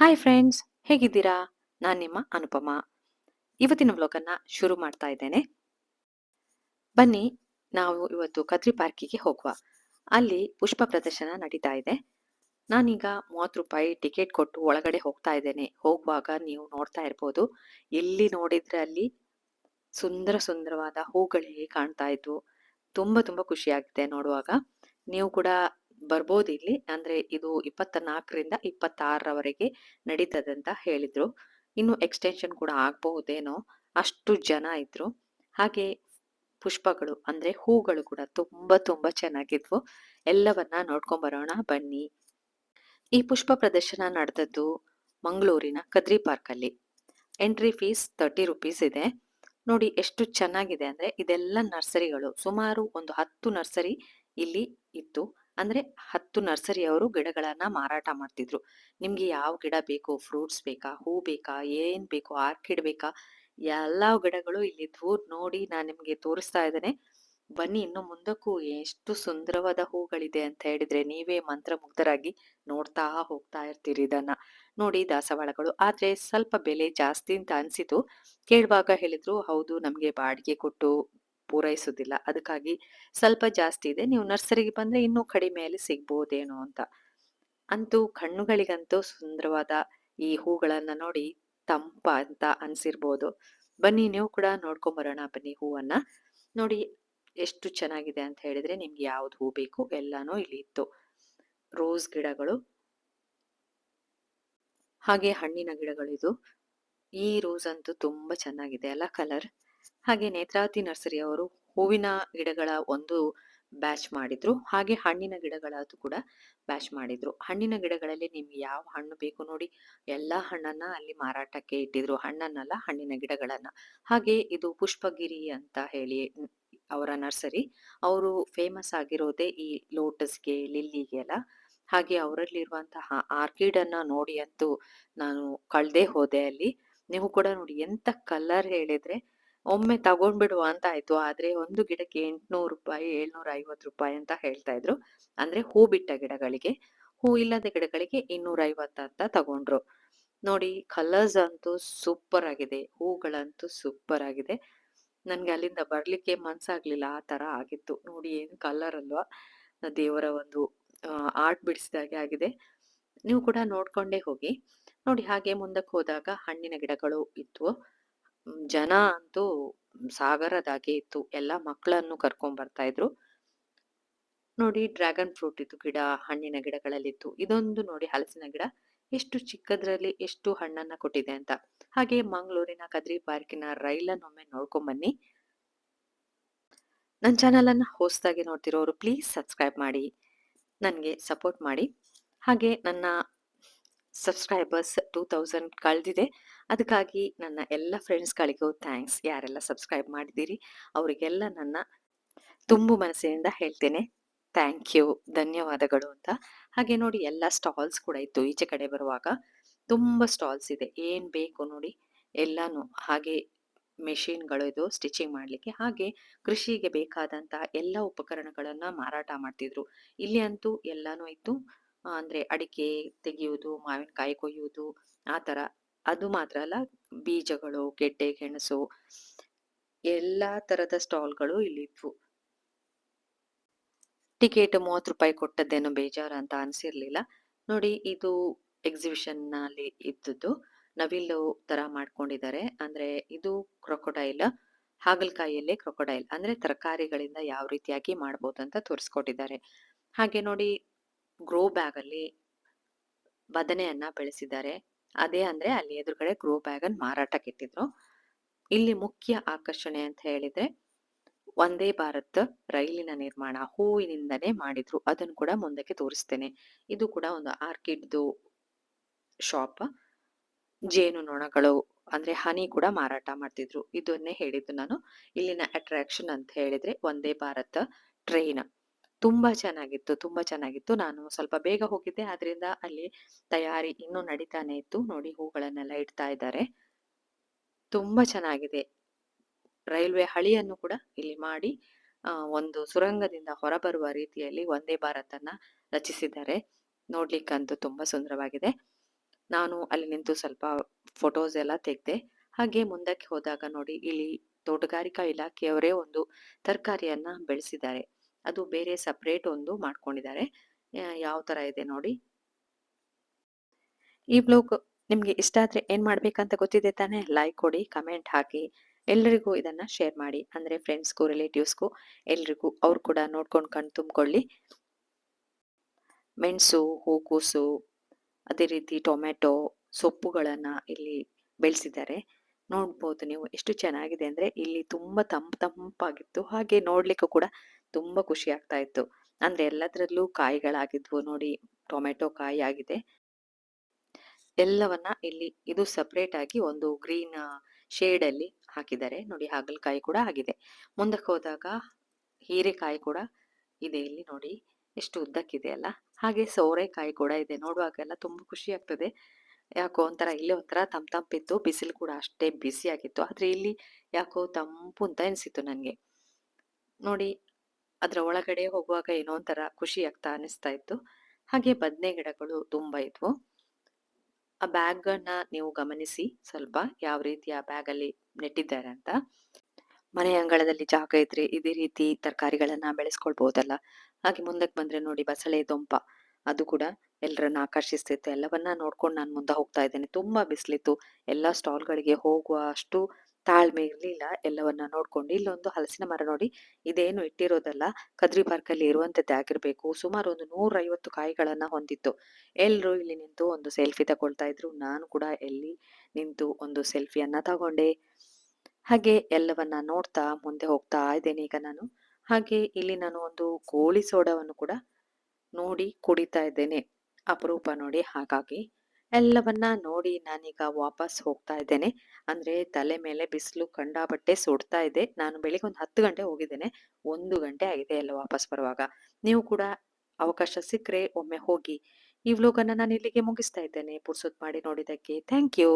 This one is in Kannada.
ಹಾಯ್ ಫ್ರೆಂಡ್ಸ್ ಹೇಗಿದ್ದೀರಾ? ನಾನು ನಿಮ್ಮ ಅನುಪಮ. ಇವತ್ತಿನ ವ್ಲಾಗನ್ನ ಶುರು ಮಾಡ್ತಾ ಇದ್ದೇನೆ. ಬನ್ನಿ, ನಾವು ಇವತ್ತು ಕದ್ರಿ ಪಾರ್ಕಿಗೆ ಹೋಗುವ. ಅಲ್ಲಿ ಪುಷ್ಪ ಪ್ರದರ್ಶನ ನಡೀತಾ ಇದೆ. ನಾನೀಗ ಮೂವತ್ತು ರೂಪಾಯಿ ಟಿಕೆಟ್ ಕೊಟ್ಟು ಒಳಗಡೆ ಹೋಗ್ತಾ ಇದ್ದೇನೆ. ಹೋಗುವಾಗ ನೀವು ನೋಡ್ತಾ ಇರ್ಬೋದು. ಎಲ್ಲಿ ನೋಡಿದ್ರೆ ಅಲ್ಲಿ ಸುಂದರ ಸುಂದರವಾದ ಹೂಗಳಿಗೆ ಕಾಣ್ತಾ ಇದ್ವು ತುಂಬ ತುಂಬ ಖುಷಿಯಾಗಿದೆ ನೋಡುವಾಗ. ನೀವು ಕೂಡ ಬರ್ಬೋದು ಇಲ್ಲಿ ಅಂದ್ರೆ ಇದು ಇಪ್ಪತ್ತ ನಾಲ್ಕರಿಂದ ಇಪ್ಪತ್ತಾರರವರೆಗೆ ಅಂತ ಹೇಳಿದ್ರು. ಇನ್ನು ಎಕ್ಸ್ಟೆನ್ಷನ್ ಕೂಡ ಆಗಬಹುದೇನೋ ಅಷ್ಟು ಜನ ಇದ್ರು. ಹಾಗೆ ಪುಷ್ಪಗಳು, ಅಂದ್ರೆ ಹೂಗಳು ಕೂಡ ತುಂಬಾ ತುಂಬಾ ಚೆನ್ನಾಗಿದ್ವು. ಎಲ್ಲವನ್ನ ನೋಡ್ಕೊಂಡ್ ಬರೋಣ ಬನ್ನಿ. ಈ ಪುಷ್ಪ ಪ್ರದರ್ಶನ ನಡೆದದ್ದು ಮಂಗಳೂರಿನ ಕದ್ರಿ ಪಾರ್ಕ್ ಅಲ್ಲಿ ಎಂಟ್ರಿ ಫೀಸ್ ತರ್ಟಿ ರುಪೀಸ್ ಇದೆ. ನೋಡಿ ಎಷ್ಟು ಚೆನ್ನಾಗಿದೆ ಅಂದ್ರೆ ಇದೆಲ್ಲ ನರ್ಸರಿಗಳು. ಸುಮಾರು ಒಂದು ಹತ್ತು ನರ್ಸರಿ ಇಲ್ಲಿ ಇತ್ತು ಅಂದ್ರೆ ಹತ್ತು ನರ್ಸರಿಯವರು ಗಿಡಗಳನ್ನ ಮಾರಾಟ ಮಾಡ್ತಿದ್ರು. ನಿಮ್ಗೆ ಯಾವ ಗಿಡ ಬೇಕು ಫ್ರೂಟ್ಸ್ ಬೇಕಾ, ಹೂ ಬೇಕಾ, ಏನ್ ಬೇಕು ಆರ್ಕಿಡ್ ಬೇಕಾ, ಎಲ್ಲಾ ಗಿಡಗಳು ಇಲ್ಲಿದ್ವು ನೋಡಿ ನಾನು ನಿಮ್ಗೆ ತೋರಿಸ್ತಾ ಇದ್ದೇನೆ. ಬನ್ನಿ ಇನ್ನು ಮುಂದಕ್ಕೂ ಎಷ್ಟು ಸುಂದರವಾದ ಹೂಗಳಿದೆ ಅಂತ ಹೇಳಿದ್ರೆ ನೀವೇ ಮಂತ್ರಮುಗ್ಧರಾಗಿ ನೋಡ್ತಾ ಹೋಗ್ತಾ ಇರ್ತೀರಿ ಇದನ್ನ. ನೋಡಿ ದಾಸವಾಳಗಳು, ಆದ್ರೆ ಸ್ವಲ್ಪ ಬೆಲೆ ಜಾಸ್ತಿ ಅಂತ ಅನ್ಸಿತು. ಕೇಳುವಾಗ ಹೇಳಿದ್ರು, ಹೌದು, ನಮ್ಗೆ ಬಾಡಿಗೆ ಕೊಟ್ಟು ಪೂರೈಸುದಿಲ್ಲ. ಅದಕ್ಕಾಗಿ ಸ್ವಲ್ಪ ಜಾಸ್ತಿ ಇದೆ. ನೀವು ನರ್ಸರಿಗೆ ಬಂದ್ರೆ ಇನ್ನೂ ಕಡಿಮೆಯಲ್ಲಿ ಸಿಗ್ಬೋದೇನೋ ಅಂತ. ಅಂತೂ ಕಣ್ಣುಗಳಿಗಂತೂ ಸುಂದರವಾದ ಈ ಹೂಗಳನ್ನ ನೋಡಿ ತಂಪ ಅಂತ ಅನ್ಸಿರ್ಬೋದು. ಬನ್ನಿ, ನೀವು ಕೂಡ ನೋಡ್ಕೊಂಬರೋಣ ಬನ್ನಿ ಹೂವನ್ನ. ನೋಡಿ ಎಷ್ಟು ಚೆನ್ನಾಗಿದೆ ಅಂತ ಹೇಳಿದ್ರೆ ನಿಮ್ಗೆ ಯಾವ್ದು ಹೂ ಬೇಕು ಎಲ್ಲಾನು ಇಲ್ಲಿ ಇತ್ತು. ರೋಸ್ ಗಿಡಗಳು. ಹಾಗೆ ಹಣ್ಣಿನ ಗಿಡಗಳಿದು. ಈ ರೋಸ್ ಅಂತೂ ತುಂಬಾ ಚೆನ್ನಾಗಿದೆ ಅಲ್ಲ ಕಲರ್? ಹಾಗೆ ನೇತ್ರಾವತಿ ನರ್ಸರಿ ಅವರು ಹೂವಿನ ಗಿಡಗಳ ಒಂದು ಬ್ಯಾಚ್ ಮಾಡಿದ್ರು. ಹಾಗೆ ಹಣ್ಣಿನ ಗಿಡಗಳದ್ದು ಕೂಡ ಬ್ಯಾಚ್ ಮಾಡಿದ್ರು. ಹಣ್ಣಿನ ಗಿಡಗಳಲ್ಲಿ ನಿಮ್ಗೆ ಯಾವ ಹಣ್ಣು ಬೇಕು ನೋಡಿ, ಎಲ್ಲಾ ಹಣ್ಣನ್ನ ಅಲ್ಲಿ ಮಾರಾಟಕ್ಕೆ ಇಟ್ಟಿದ್ರು. ಹಣ್ಣನ್ನಲ್ಲ, ಹಣ್ಣಿನ ಗಿಡಗಳನ್ನ. ಹಾಗೆ ಇದು ಪುಷ್ಪಗಿರಿ ಅಂತ ಹೇಳಿ ಅವರ ನರ್ಸರಿ. ಅವರು ಫೇಮಸ್ ಆಗಿರೋದೇ ಈ ಲೋಟಸ್ಗೆ ಲಿಲ್ಲಿಗೆಲ್ಲ ಹಾಗೆ ಅವರಲ್ಲಿರುವಂತಹ ಆರ್ಕಿಡ್ ಅನ್ನ ನೋಡಿ ಅಂತೂ ನಾನು ಕಳ್ದೆ ಹೋದೆ ಅಲ್ಲಿ. ನೀವು ಕೂಡ ನೋಡಿ, ಎಂತ ಕಲರ್ ಹೇಳಿದ್ರೆ ಒಮ್ಮೆ ತಗೊಂಡ್ಬಿಡುವ ಅಂತ ಆಯ್ತು. ಆದ್ರೆ ಒಂದು ಗಿಡಕ್ಕೆ ಎಂಟ್ನೂರು ರೂಪಾಯಿ ಏಳ್ನೂರ ಐವತ್ತು ರೂಪಾಯಿ ಅಂತ ಹೇಳ್ತಾ ಇದ್ರು. ಅಂದ್ರೆ ಹೂ ಬಿಟ್ಟ ಗಿಡಗಳಿಗೆ. ಹೂ ಇಲ್ಲದ ಗಿಡಗಳಿಗೆ ಇನ್ನೂರ ಐವತ್ತ ಅಂತ ತಗೊಂಡ್ರು. ನೋಡಿ ಕಲರ್ಸ್ ಅಂತೂ ಸೂಪರ್ ಆಗಿದೆ. ಹೂಗಳಂತೂ ಸೂಪರ್ ಆಗಿದೆ. ನನ್ಗೆ ಅಲ್ಲಿಂದ ಬರ್ಲಿಕ್ಕೆ ಮನ್ಸಾಗ್ಲಿಲ್ಲ. ಆ ತರ ಆಗಿತ್ತು. ನೋಡಿ, ಏನು ಕಲರ್ ಅಲ್ವಾ? ದೇವರ ಒಂದು ಆರ್ಟ್ ಬಿಡಿಸಿದಾಗೆ ಆಗಿದೆ. ನೀವು ಕೂಡ ನೋಡ್ಕೊಂಡೇ ಹೋಗಿ. ನೋಡಿ, ಹಾಗೆ ಮುಂದಕ್ಕೆ ಹೋದಾಗ ಹಣ್ಣಿನ ಗಿಡಗಳು ಇದ್ವು. ಜನ ಅಂತೂ ಸಾಗರದಾಗೆ ಇತ್ತು. ಎಲ್ಲ ಮಕ್ಕಳನ್ನು ಕರ್ಕೊಂಡ್ ಬರ್ತಾ ಇದ್ರು. ನೋಡಿ ಡ್ರ್ಯಾಗನ್ ಫ್ರೂಟ್ ಇತ್ತು, ಗಿಡ, ಹಣ್ಣಿನ ಗಿಡಗಳಲ್ಲಿತ್ತು. ಇದೊಂದು ನೋಡಿ ಹಲಸಿನ ಗಿಡ. ಎಷ್ಟು ಚಿಕ್ಕದ್ರಲ್ಲಿ ಎಷ್ಟು ಹಣ್ಣನ್ನ ಕೊಟ್ಟಿದೆ ಅಂತ. ಹಾಗೆ ಮಂಗಳೂರಿನ ಕದ್ರಿ ಪಾರ್ಕಿನ ರೈಲನ್ನು ಒಮ್ಮೆ ನೋಡ್ಕೊಂಡ್ ಬನ್ನಿ. ನನ್ನ ಚಾನಲ್ ಅನ್ನ ಹೊಸದಾಗಿ ನೋಡ್ತಿರೋರು, ಪ್ಲೀಸ್ ಸಬ್ಸ್ಕ್ರೈಬ್ ಮಾಡಿ. ನನಗೆ ಸಪೋರ್ಟ್ ಮಾಡಿ. ಹಾಗೆ ನನ್ನ ಸಬ್ಸ್ಕ್ರೈಬರ್ಸ್ ಟೂ ತೌಸಂಡ್ ಕಳೆದಿದೆ. ಅದಕ್ಕಾಗಿ ನನ್ನ ಎಲ್ಲ ಫ್ರೆಂಡ್ಸ್ಗಳಿಗೂ ಥ್ಯಾಂಕ್ಸ್ ಯಾರೆಲ್ಲ ಸಬ್ಸ್ಕ್ರೈಬ್ ಮಾಡಿದ್ದೀರಿ, ಅವರಿಗೆಲ್ಲ ನನ್ನ ತುಂಬು ಮನಸ್ಸಿನಿಂದ ಹೇಳ್ತೇನೆ. ಥ್ಯಾಂಕ್ ಯು ಧನ್ಯವಾದಗಳು ಅಂತ. ಹಾಗೆ ನೋಡಿ, ಎಲ್ಲ ಸ್ಟಾಲ್ಸ್ ಕೂಡ ಇತ್ತು ಈಚೆ ಕಡೆ ಬರುವಾಗ. ತುಂಬ ಸ್ಟಾಲ್ಸ್ ಇದೆ. ಏನು ಬೇಕು ನೋಡಿ, ಎಲ್ಲಾನು ಹಾಗೆ ಮೆಷಿನ್ಗಳು ಇದು ಸ್ಟಿಚಿಂಗ್ ಮಾಡಲಿಕ್ಕೆ. ಹಾಗೆ ಕೃಷಿಗೆ ಬೇಕಾದಂತಹ ಎಲ್ಲ ಉಪಕರಣಗಳನ್ನು ಮಾರಾಟ ಮಾಡ್ತಿದ್ರು. ಇಲ್ಲಿ ಅಂತೂ ಎಲ್ಲಾನು ಇತ್ತು. ಅಂದ್ರೆ ಅಡಿಕೆ ತೆಗೆಯುವುದು, ಮಾವಿನಕಾಯಿ ಕೊಯ್ಯುವುದು, ಆ ತರ ಅದು ಮಾತ್ರ ಅಲ್ಲ, ಬೀಜಗಳು, ಗೆಡ್ಡೆ, ಗೆಣಸು, ಎಲ್ಲಾ ತರದ ಸ್ಟಾಲ್ಗಳು ಇಲ್ಲಿ ಇದ್ವು ಟಿಕೆಟ್ ಮೂವತ್ತು ರೂಪಾಯಿ ಕೊಟ್ಟದ್ದೇನೋ ಬೇಜಾರು ಅಂತ ಅನ್ಸಿರ್ಲಿಲ್ಲ. ನೋಡಿ, ಇದು ಎಕ್ಸಿಬಿಷನ್ನಲ್ಲಿ ಇದ್ದದ್ದು. ನವಿಲು ತರ ಮಾಡ್ಕೊಂಡಿದ್ದಾರೆ. ಅಂದ್ರೆ ಇದು ಕ್ರೊಕೊಡೈಲ್ ಹಾಗಲಕಾಯಿಯಲ್ಲೇ ಕ್ರೊಕೊಡೈಲ್ ಅಂದ್ರೆ ತರಕಾರಿಗಳಿಂದ ಯಾವ ರೀತಿಯಾಗಿ ಮಾಡ್ಬೋದು ಅಂತ ತೋರಿಸ್ಕೊಟ್ಟಿದ್ದಾರೆ. ಹಾಗೆ ನೋಡಿ ಗ್ರೋ ಬ್ಯಾಗ್ ಅಲ್ಲಿ ಬದನೆಯನ್ನ ಬೆಳೆಸಿದ್ದಾರೆ. ಅದೇ ಅಂದ್ರೆ ಅಲ್ಲಿ ಎದುರುಗಡೆ ಗ್ರೋ ಬ್ಯಾಗ್ ಅನ್ನು ಮಾರಾಟಕ್ಕೆ ಇಟ್ಟಿದ್ರು ಇಲ್ಲಿ ಮುಖ್ಯ ಆಕರ್ಷಣೆ ಅಂತ ಹೇಳಿದ್ರೆ ಒಂದೇ ಭಾರತ್ ರೈಲಿನ ನಿರ್ಮಾಣ ಹೂವಿನಿಂದನೇ ಮಾಡಿದ್ರು. ಅದನ್ನು ಕೂಡ ಮುಂದಕ್ಕೆ ತೋರಿಸ್ತೇನೆ. ಇದು ಕೂಡ ಒಂದು ಆರ್ಕಿಡ್ದು ಶಾಪ್ ಜೇನು ನೊಣಗಳು ಅಂದ್ರೆ ಹನಿ ಕೂಡ ಮಾರಾಟ ಮಾಡ್ತಿದ್ರು. ಇದನ್ನೇ ಹೇಳಿದ್ದು ನಾನು. ಇಲ್ಲಿನ ಅಟ್ರಾಕ್ಷನ್ ಅಂತ ಹೇಳಿದ್ರೆ ಒಂದೇ ಭಾರತ್ ಟ್ರೈನ್ ತುಂಬಾ ಚೆನ್ನಾಗಿತ್ತು ತುಂಬಾ ಚೆನ್ನಾಗಿತ್ತು. ನಾನು ಸ್ವಲ್ಪ ಬೇಗ ಹೋಗಿದ್ದೆ. ಆದ್ರಿಂದ ಅಲ್ಲಿ ತಯಾರಿ ಇನ್ನೂ ನಡೀತಾನೆ ಇತ್ತು. ನೋಡಿ ಹೂಗಳನ್ನೆಲ್ಲ ಇಡ್ತಾ ಇದ್ದಾರೆ. ತುಂಬಾ ಚೆನ್ನಾಗಿದೆ. ರೈಲ್ವೆ ಹಳಿಯನ್ನು ಕೂಡ ಇಲ್ಲಿ ಮಾಡಿ ಒಂದು ಸುರಂಗದಿಂದ ಹೊರಬರುವ ರೀತಿಯಲ್ಲಿ ಒಂದೇ ಭಾರತನ್ನ ರಚಿಸಿದ್ದಾರೆ. ನೋಡ್ಲಿಕ್ಕಂತೂ ತುಂಬಾ ಸುಂದರವಾಗಿದೆ. ನಾನು ಅಲ್ಲಿ ನಿಂತು ಸ್ವಲ್ಪ ಫೋಟೋಸ್ ಎಲ್ಲ ತೆಗೆದೆ, ಹಾಗೆ ಮುಂದಕ್ಕೆ ಹೋದಾಗ ನೋಡಿ ಇಲ್ಲಿ ತೋಟಗಾರಿಕಾ ಇಲಾಖೆಯವರೇ ಒಂದು ತರಕಾರಿಯನ್ನ ಬೆಳೆಸಿದ್ದಾರೆ. ಅದು ಬೇರೆ ಸಪ್ರೇಟ್ ಒಂದು ಮಾಡ್ಕೊಂಡಿದ್ದಾರೆ. ಯಾವ ತರ ಇದೆ ನೋಡಿ. ಈ ಬ್ಲಾಗ್ ನಿಮ್ಗೆ ಇಷ್ಟ ಆದ್ರೆ ಏನ್ ಮಾಡ್ಬೇಕಂತ ಗೊತ್ತಿದೆ ತಾನೇ? ಲೈಕ್ ಕೊಡಿ ಕಮೆಂಟ್ ಹಾಕಿ. ಎಲ್ರಿಗೂ ಇದನ್ನ ಶೇರ್ ಮಾಡಿ. ಅಂದ್ರೆ ಫ್ರೆಂಡ್ಸ್ಗೂ ರಿಲೇಟಿವ್ಸ್ಗೂ ಎಲ್ರಿಗೂ ಅವ್ರು ಕೂಡ ನೋಡ್ಕೊಂಡು ಕಣ್ ತುಂಬಿಕೊಳ್ಳಿ. ಮೆಣಸು, ಹೂಕೋಸು, ಅದೇ ರೀತಿ ಟೊಮೆಟೊ ಸೊಪ್ಪುಗಳನ್ನ ಇಲ್ಲಿ ಬೆಳೆಸಿದ್ದಾರೆ. ನೋಡ್ಬೋದು ನೀವು ಎಷ್ಟು ಚೆನ್ನಾಗಿದೆ ಅಂದ್ರೆ ಇಲ್ಲಿ ತುಂಬಾ ತಂಪು ತಂಪಾಗಿತ್ತು. ಹಾಗೆ ನೋಡ್ಲಿಕ್ಕೂ ಕೂಡ ತುಂಬಾ ಖುಷಿ ಆಗ್ತಾ ಇತ್ತು. ಅಂದ್ರೆ ಎಲ್ಲದರಲ್ಲೂ ಕಾಯಿಗಳಾಗಿದ್ವು ನೋಡಿ ಟೊಮೆಟೊ ಕಾಯಿ ಆಗಿದೆ. ಎಲ್ಲವನ್ನ ಇಲ್ಲಿ ಇದು ಸಪ್ರೇಟ್ ಆಗಿ ಒಂದು ಗ್ರೀನ್ ಶೇಡ್ ಅಲ್ಲಿ ಹಾಕಿದ್ದಾರೆ. ನೋಡಿ, ಹಾಗಲಕಾಯಿ ಕೂಡ ಆಗಿದೆ. ಮುಂದಕ್ಕೆ ಹೋದಾಗ ಹೀರೆಕಾಯಿ ಕೂಡ ಇದೆ ಇಲ್ಲಿ ನೋಡಿ. ಎಷ್ಟು ಉದ್ದಕ್ಕಿದೆ ಅಲ್ಲ? ಹಾಗೆ ಸೋರೆಕಾಯಿ ಕೂಡ ಇದೆ. ನೋಡುವಾಗೆಲ್ಲ ತುಂಬಾ ಖುಷಿ ಆಗ್ತದೆ. ಯಾಕೋ ಒಂಥರ ಇಲ್ಲಿ ಒಂಥರ ತಂಪ್ ತಂಪಿತ್ತು ಬಿಸಿಲು ಕೂಡ ಅಷ್ಟೇ ಬಿಸಿ ಆಗಿತ್ತು. ಆದ್ರೆ ಇಲ್ಲಿ ಯಾಕೋ ತಂಪು ಅಂತ ಅನಿಸಿತು ನನಗೆ. ನೋಡಿ ಅದ್ರ ಒಳಗಡೆ ಹೋಗುವಾಗ ಏನೋ ಒಂಥರ ಖುಷಿ ಆಗ್ತಾ ಅನಿಸ್ತಾ ಇತ್ತು. ಹಾಗೆ ಬದನೆ ಗಿಡಗಳು ತುಂಬ ಇದ್ವು. ಆ ಬ್ಯಾಗ್ ಅನ್ನ ನೀವು ಗಮನಿಸಿ ಸ್ವಲ್ಪ ಯಾವ ರೀತಿ ಆ ಬ್ಯಾಗ್ ಅಲ್ಲಿ ನೆಟ್ಟಿದ್ದಾರೆ ಅಂತ. ಮನೆ ಅಂಗಳದಲ್ಲಿ ಜಾಗ ಇದ್ರೆ ಇದೇ ರೀತಿ ತರಕಾರಿಗಳನ್ನ ಬೆಳೆಸ್ಕೊಳ್ಬಹುದಲ್ಲ ಹಾಗೆ ಮುಂದಕ್ಕೆ ಬಂದ್ರೆ ನೋಡಿ ಬಸಳೆ ದೊಂಪ. ಅದು ಕೂಡ ಎಲ್ಲರನ್ನ ಆಕರ್ಷಿಸ್ತಿತ್ತು. ಎಲ್ಲವನ್ನ ನೋಡ್ಕೊಂಡು ನಾನು ಮುಂದೆ ಹೋಗ್ತಾ ಇದ್ದೇನೆ. ತುಂಬಾ ಬಿಸಿಲಿತ್ತು. ಎಲ್ಲಾ ಸ್ಟಾಲ್ ಗಳಿಗೆ ಹೋಗುವ ಅಷ್ಟು ತಾಳ್ಮೆ ಇರ್ಲಿಲ್ಲ, ಎಲ್ಲವನ್ನ ನೋಡ್ಕೊಂಡು ಇಲ್ಲೊಂದು ಹಲಸಿನ ಮರ ನೋಡಿ ಇದೇನು ಇಟ್ಟಿರೋದಲ್ಲ, ಕದ್ರಿ ಪಾರ್ಕ್ ಅಲ್ಲಿ ಇರುವಂತದ್ದೇ ಆಗಿರ್ಬೇಕು. ಸುಮಾರು ಒಂದು ನೂರೈವತ್ತು ಕಾಯಿಗಳನ್ನು ಹೊಂದಿತ್ತು. ಎಲ್ಲರೂ ಇಲ್ಲಿ ನಿಂತು ಒಂದು ಸೆಲ್ಫಿ ತಗೊಳ್ತಾ ಇದ್ರು. ನಾನು ಕೂಡ ಎಲ್ಲಿ ನಿಂತು ಒಂದು ಸೆಲ್ಫಿಯನ್ನ ತಗೊಂಡೆ. ಹಾಗೆ ಎಲ್ಲವನ್ನ ನೋಡ್ತಾ ಮುಂದೆ ಹೋಗ್ತಾ ಇದ್ದೇನೆ ಈಗ ನಾನು. ಹಾಗೆ ಇಲ್ಲಿ ನಾನು ಒಂದು ಕೋಳಿ ಸೋಡವನ್ನು ಕೂಡ ನೋಡಿ ಕುಡಿತಾ ಇದ್ದೇನೆ. ಅಪರೂಪ ನೋಡಿ ಹಾಗಾಗಿ. ಎಲ್ಲವನ್ನ ನೋಡಿ ನಾನೀಗ ವಾಪಸ್ ಹೋಗ್ತಾ ಇದ್ದೇನೆ. ಅಂದ್ರೆ ತಲೆ ಮೇಲೆ ಬಿಸಿಲು ಕಂಡಾಬಟ್ಟೆ ಸುಡ್ತಾ ಇದೆ. ನಾನು ಬೆಳಿಗ್ಗೆ ಒಂದು ಹತ್ತು ಗಂಟೆ ಹೋಗಿದ್ದೇನೆ. ಒಂದು ಗಂಟೆ ಆಗಿದೆ ಎಲ್ಲ ವಾಪಸ್ ಬರುವಾಗ. ನೀವು ಕೂಡ ಅವಕಾಶ ಸಿಕ್ಕರೆ ಒಮ್ಮೆ ಹೋಗಿ ಈ ವ್ಲೋಗನ್ನ ನಾನು ಇಲ್ಲಿಗೆ ಮುಗಿಸ್ತಾ ಇದ್ದೇನೆ. ಪುರ್ಸೊತ್ ಮಾಡಿ ನೋಡಿದ್ದಕ್ಕೆ ಥ್ಯಾಂಕ್ ಯು